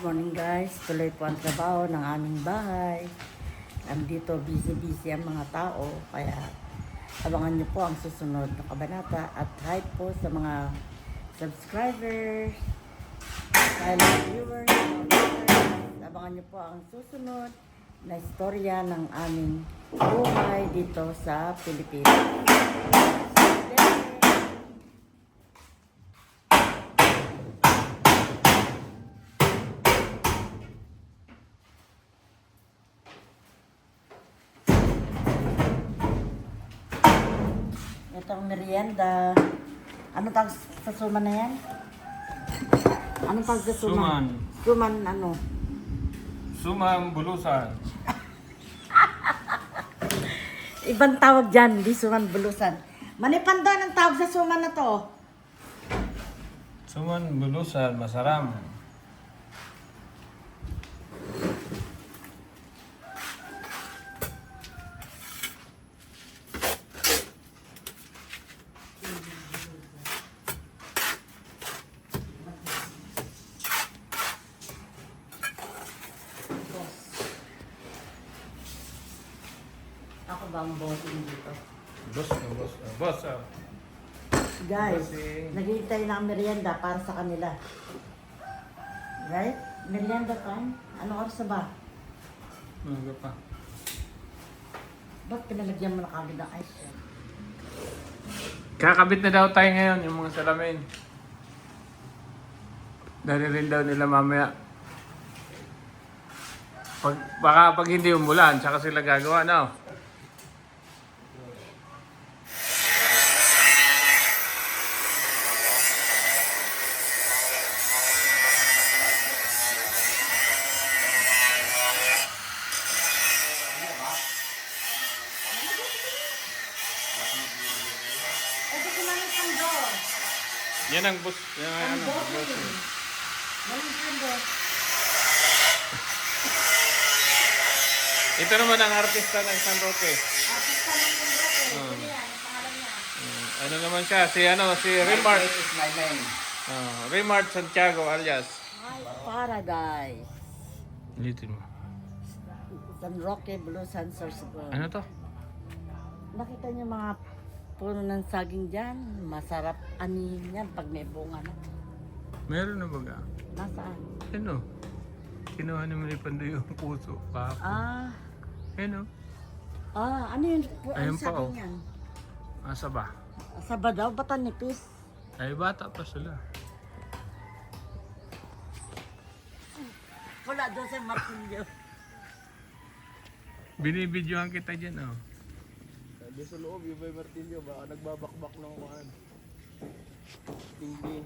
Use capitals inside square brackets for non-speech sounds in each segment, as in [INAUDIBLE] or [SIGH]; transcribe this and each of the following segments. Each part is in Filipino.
Good morning guys. Tuloy po ang trabaho ng aming bahay. Andito busy-busy ang mga tao. Kaya abangan niyo po ang susunod na kabanata. At hi po sa mga subscribers, silent viewers. Abangan niyo po ang susunod na istorya ng aming buhay dito sa Pilipinas. Ito ang merienda. Ano tawag sa suman na yan? Anong tawag sa suman? Suman. Suman ano? Sumang bulusan. [LAUGHS] Ibang tawag dyan, di suman bulusan. Manipan doon ang tawag sa suman na to. Suman bulusan, masaram. Ako ba ang bossing dito? Boss, boss, boss. ah. Guys, Bossing. naghihintay na ang merienda para sa kanila. Right? Merienda time? Anong oras na ba? Ano pa? Ba't pinalagyan mo na kagad ng ice cream? Kakabit na daw tayo ngayon, yung mga salamin. Dali rin daw nila mamaya. Pag, baka pag hindi umulan, tsaka sila gagawa, no? Yan ang bus. Yan ang Ang ano, ang door. [LAUGHS] Ito naman ang artista ng San Roque. Artista ng Conroque. Hmm. Sino yan? Ang pangalan niya? Mm, ano naman siya? Si ano, si Remart. is my name. Oh, Remart Santiago alias. Hi, Paradise. Ulitin mo. San Roque, Blue San Sorsogon. Ano to? Nakita niyo mga puno ng saging dyan? Masarap anihin yan pag may bunga na. Meron na baga? Nasaan? Ano? Kinuha ni Manny Pandoy yung puso. Pa. Ah, Ano? ah, ano yun? Pu- Ayun ano pa, saging oh. yan? Asa ba? Sa badaw, bata nipis? Ay, bata pa sila. Wala doon sa martilyo. Binibidyohan kita dyan, oh. Sabi sa loob, yung may martilyo, baka nagbabakbak ng kuhan. Tingin.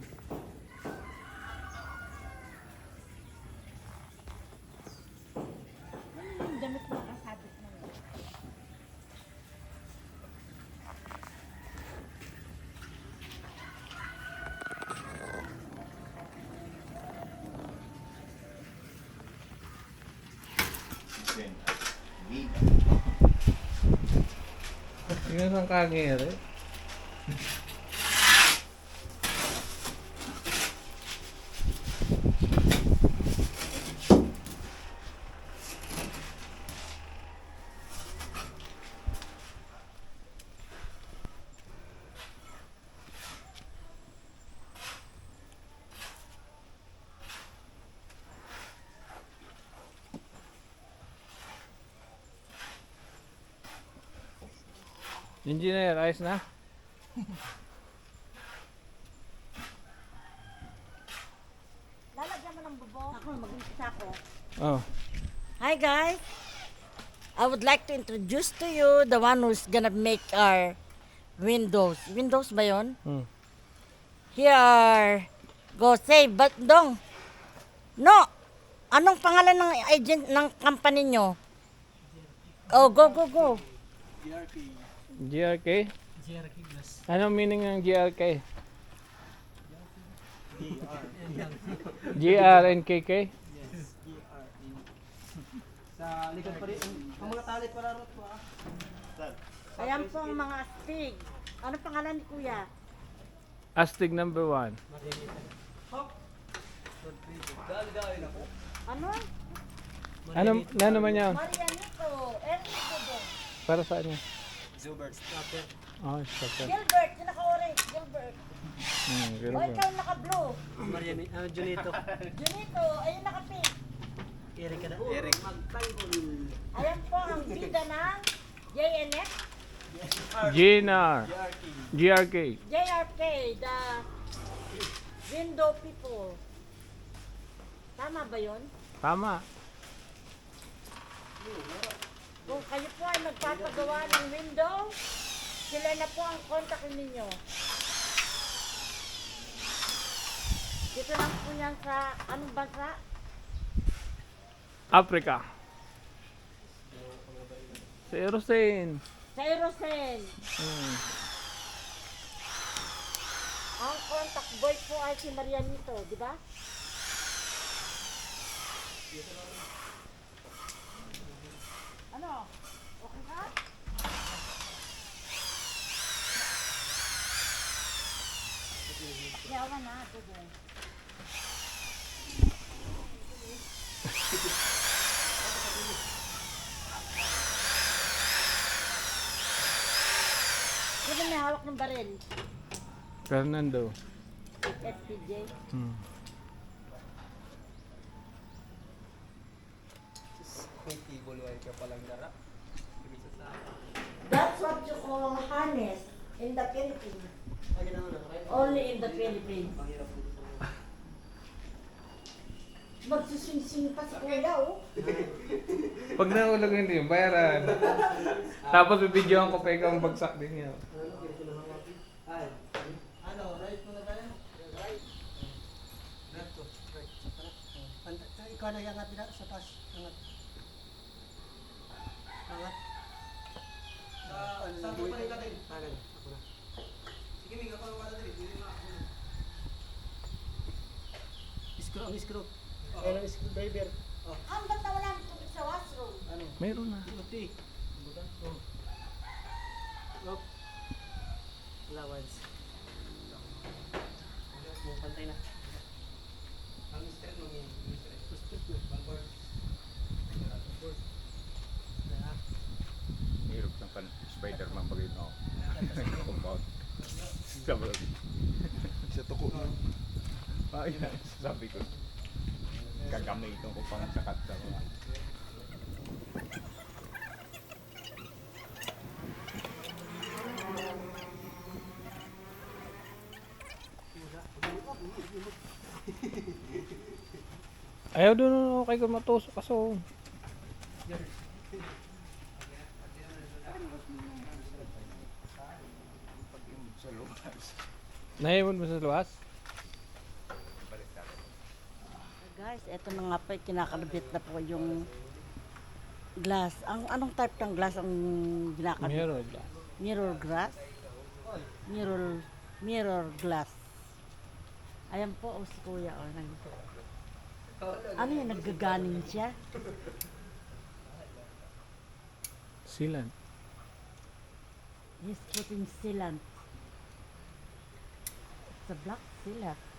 Tingnan ang Engineer, ayos na? Lalagyan mo ng bubong? Ako, mag-umpisa ako. Oh. Hi guys! I would like to introduce to you the one who's gonna make our windows. Windows ba yon? Hmm. Here, go say, but dong. No! Anong pangalan ng agent ng company nyo? Oh, go, go, go. GRK? Anong meaning ng GRK? GRNKK? Sa likod pa rin, ang mga tali para rot po ah. Ayan po ang mga astig. Ano pangalan ni Kuya? Astig number one. Ano? Ano, na naman yan? Marianito. Ernesto do. Para saan yan? Zubert. Stopper. Oh, stopper. Gilbert. Yung naka-orange. Gilbert. Hmm, O Gilbert. ikaw naka-blue. Mariani, ah, Junito. [LAUGHS] Junito. Ayun naka-pink. Eric ka na. Eric. Ayan po ang bida ng JNF. GNR. GRK. JRK. The window people. Tama ba yun? Tama. Kung kayo po ay magpapagawa ng window, sila na po ang kontakin ninyo. Dito lang po yan sa anong bansa? Africa. Sa Erosin. Sa Erosel. Hmm. Ang contact boy po ay si Marianito, di ba? Ano? Okay ka? Yawa na, ito din. Sino may hawak ng baril? Fernando. FPJ. Hmm. May tibol ka palang dara. That's what you call harness in the Philippines. Only in the Philippines. Magsusing-sing pa si Kuya, oh. Pag nahulog hindi yung bayaran. Tapos bibidyoan ko pa ikaw ang bagsak din niya. Ano, right mo na tayo? Right. Left to, right. Ikaw na yangat nila sa. Angat. Angat. Sa, sa ito pa rin natin. Tagan. Ako na. Sige, Mig, ako na kada din. Dili na ako. Screw, ang screw. Ayun ang screwdriver. Oh, Ang ba't nawala ang tubig sa washroom? ano? Mayroon na. Buti. Oh. Up. Allowance. Mo pantay na. Ang straight mo yan. Straight mo. Backward. Ah. Hirap ng kan Spider-Man pag ito. [LAUGHS] Compound. Sabi ko. Sa tuko. Ay, sabi ko. Gagamitin ko pang sakat sa mga. Ayaw doon okay ko matusok kaso. Naiwan mo sa luwas? Guys, eto na nga pa, kinakalabit na po yung glass. Ang anong type ng glass ang ginakalabit? Meron dyan. Mirror glass? Mirror, mirror glass. Ayan po, oh, si Kuya. Oh, nag, ano yun, naggaganing siya? Silan. He's putting sealant. It's a black sealant.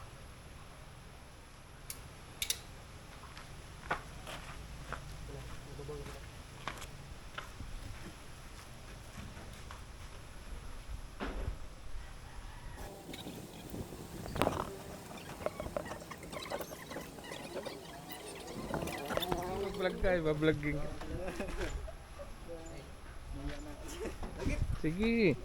Vlog ka, iba-vlogging ka. Sige.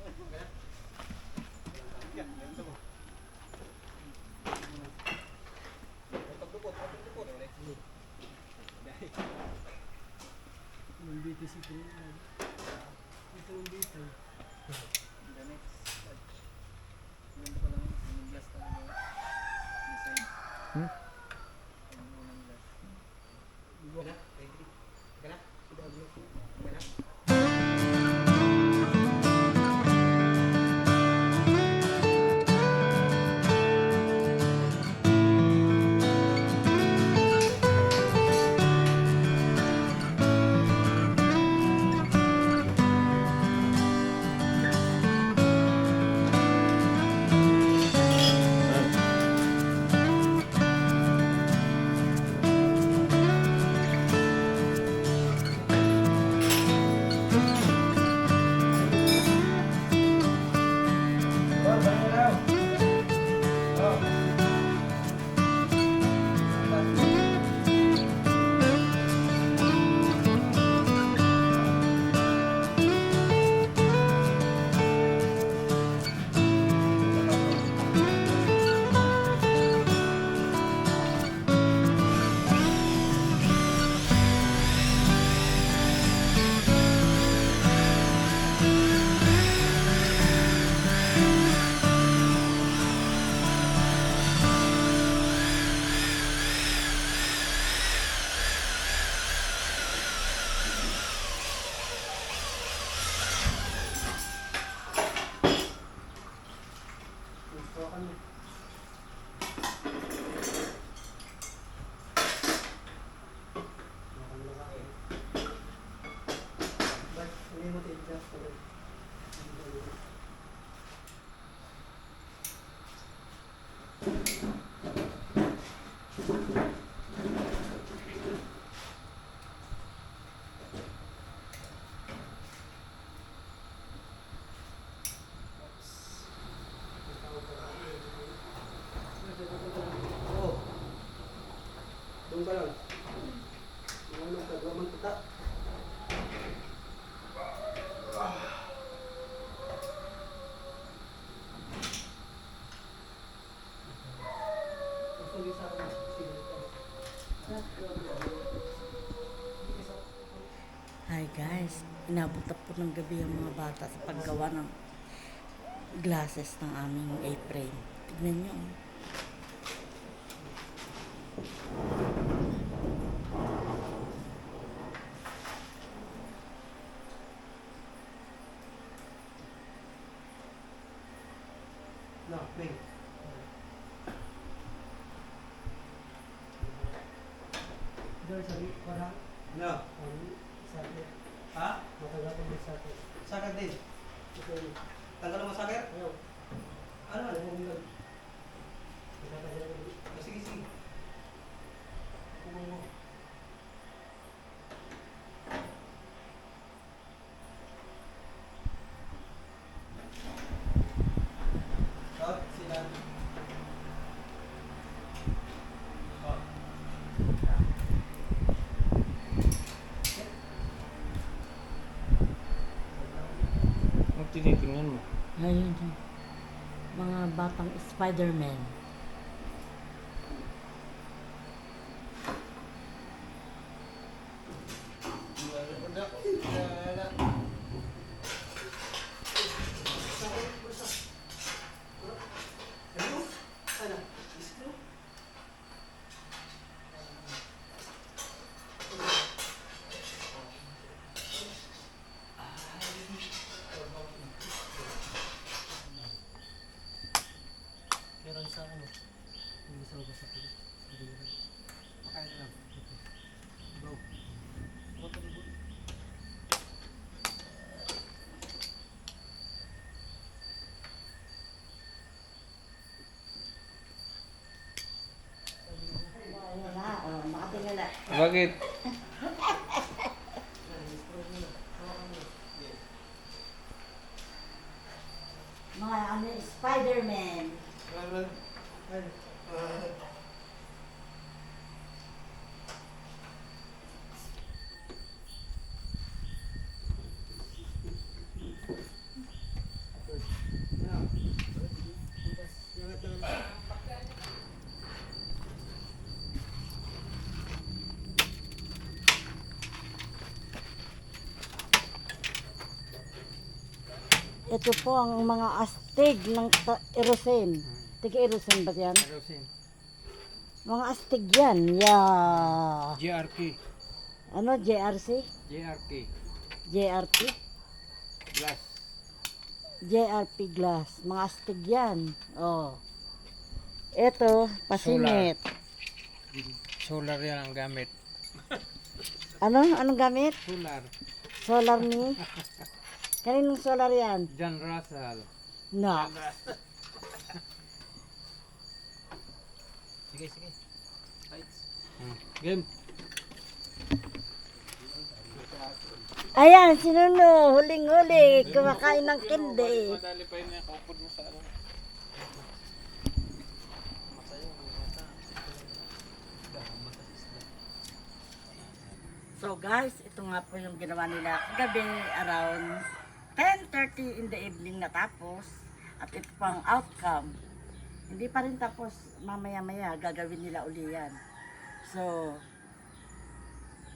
Nandito si Kuya. Ito dito. Amen. Inabot na po ng gabi ang mga bata sa paggawa ng glasses ng aming A-frame. Tignan nyo. oh. No, wait. Doon sa parang No. Sakit. Ha? Matagal ko yung sakit. Sakit din? Tagal mo sakit? Ayaw. Ano? Ano mo bilang? Sige, sige. Kumang mo. Out, sila. Out. Ang tinitingnan mo. Ayun yun. Mga batang Spider-Man. Meron sa ano? Hindi sa ugas sa pila. Hindi na. Pakain lang. Go. Water boy. Ayun na, oh, makatingin na. Bakit? Mga ano, Spider-Man. Ito po ang mga astig ng erosin. Tiga erosin ba yan? Rosin. Mga astig yan. Yeah. JRK. Ano, JRC? JRK. JRP? Glass. JRP glass. Mga astig yan. Oh. Ito, pasimit. Solar yan ang gamit. Ano? Anong gamit? Solar. Solar ni? [LAUGHS] Kaninong solar yan? John Russell. No. Sige, sige. Lights. Hmm. Game. Ayan, sinuno. Huling-huli. Kumakain ng kindi. Madali pa yun yung kaupod mo sa ano. So guys, ito nga po yung ginawa nila kagabi around 10.30 in the evening natapos. At ito po ang outcome. Hindi pa rin tapos mamaya-maya gagawin nila uli yan. So,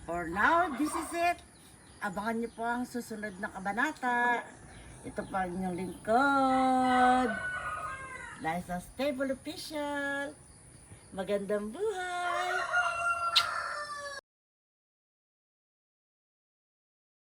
for now, this is it. Abangan niyo po ang susunod na kabanata. Ito pa ang inyong lingkod. Liza Stable Official. Magandang buhay!